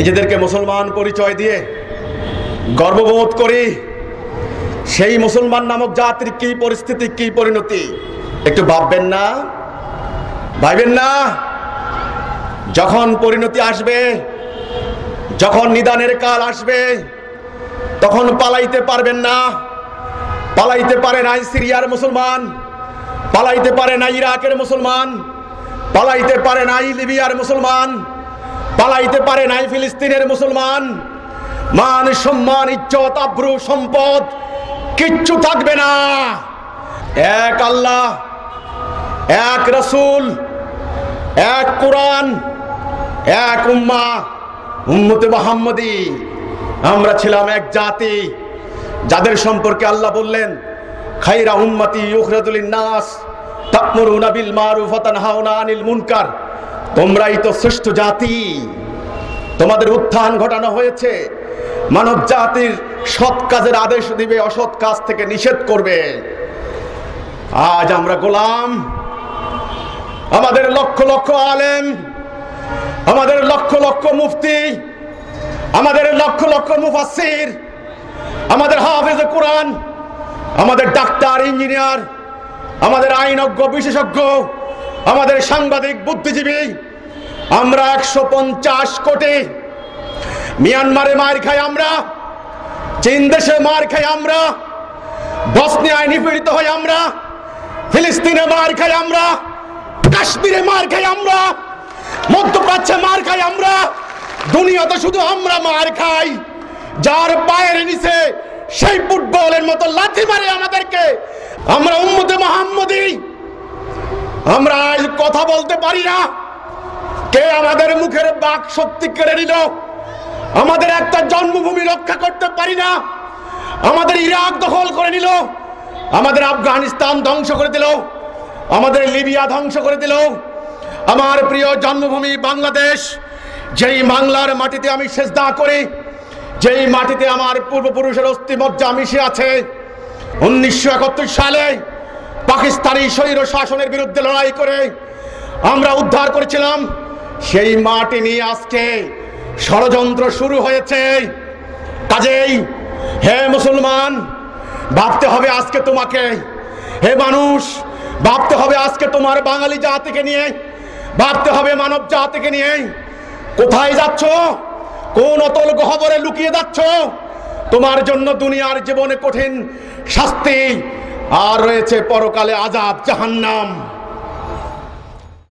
নিজেদেরকে মুসলমান পরিচয় দিয়ে গর্ববোধ করি, সেই মুসলমান নামক জাতির কি পরিস্থিতি, কি পরিণতি? একটু ভাববেন না ভাববেন না। যখন পরিণতি আসবে, যখন নিদানের কাল আসবে, তখন পালাইতে পারবেন না। পালাইতে পারে নাই সিরিয়ার মুসলমান, পালাইতে পারে নাই ইরাকের মুসলমান, পালাইতে পারে নাই লিবিয়ার মুসলমান পালাইতে পারে নাই ফিলিস্তিনের মুসলমান। মান, সম্মান, ইজ্জত, আব্রু, সম্পদ কিচ্ছু থাকবে না। এক আল্লাহ, এক রসুল, এক কোরআন, এক উম্মা, উম্মতে মোহাম্মদী। আমরা ছিলাম এক জাতি। যাদের সম্পর্কে আল্লাহ বললেন, খাইরা উম্মতি ইউখরাতুল নাস তাকমুরুনা বিল মারুফ ওয়া তানহাউনা আনিল মুনকার। তোমরাই তো শ্রেষ্ঠ জাতি। তোমাদের উত্থান ঘটানো হয়েছে। মানব জাতির সৎ কাজের আদেশ দিবে, অসৎ কাজ থেকে নিষেধ করবে। আজ আমরা গোলাম। আমাদের লক্ষ লক্ষ আলেম, আমাদের লক্ষ লক্ষ মুফতি, আমাদের লক্ষ লক্ষ মুফাসির আমাদের হাফেজ কোরআন, আমাদের ডাক্তার, ইঞ্জিনিয়ার, আমাদের আইনজ্ঞ, বিশেষজ্ঞ আমাদের সাংবাদিক বুদ্ধিজীবী, আমরা একশো পঞ্চাশ কোটি মিয়ানমারে মার খাই আমরা, চীন দেশে মার খাই আমরা, বসনিয়ায় নিপীড়িত হই আমরা, ফিলিস্তিনে মার খাই আমরা, কাশ্মীরে মার খাই আমরা, মধ্যপ্রাচ্যে মার খাই আমরা, দুনিয়াতে শুধু আমরা মার খাই, যার পায়ের নিচে সেই ফুটবলের মতো লাথি মারে আমাদেরকে। আমরা উম্মতে মোহাম্মদী আমরা আজ কথা বলতে পারি না। কে আমাদের মুখের বাক শক্তি কেড়ে নিল? আমাদের একটা জন্মভূমি রক্ষা করতে পারি না। আমাদের ইরাক দখল করে নিল। আমাদের আফগানিস্তান ধ্বংস করে দিল। আমাদের লিবিয়া ধ্বংস করে দিল। আমার প্রিয় জন্মভূমি বাংলাদেশ, যেই বাংলার মাটিতে আমি সেজদা করি, যেই মাটিতে আমার পূর্বপুরুষের অস্থিমজ্জা মিশে আছে, উনিশশো একাত্তর সালে পাকিস্তানি স্বৈর শাসনের বিরুদ্ধে লড়াই করে আমরা উদ্ধার করেছিলাম। সেই মাটি নিয়ে আজকে ষড়যন্ত্র শুরু হয়েছে। কাজেই হে মুসলমান, ভাবতে হবে আজকে তোমাকে। হে মানুষ, ভাবতে হবে আজকে তোমার বাঙালি জাতিকে নিয়ে। ভাবতে হবে মানব জাতিকে নিয়ে। কোথায় যাচ্ছ? কোন অতল গহবরে লুকিয়ে যাচ্ছ? তোমার জন্য দুনিয়ার জীবনে কঠিন শাস্তি আর রয়েছে পরকালে আজাব জাহান্নাম।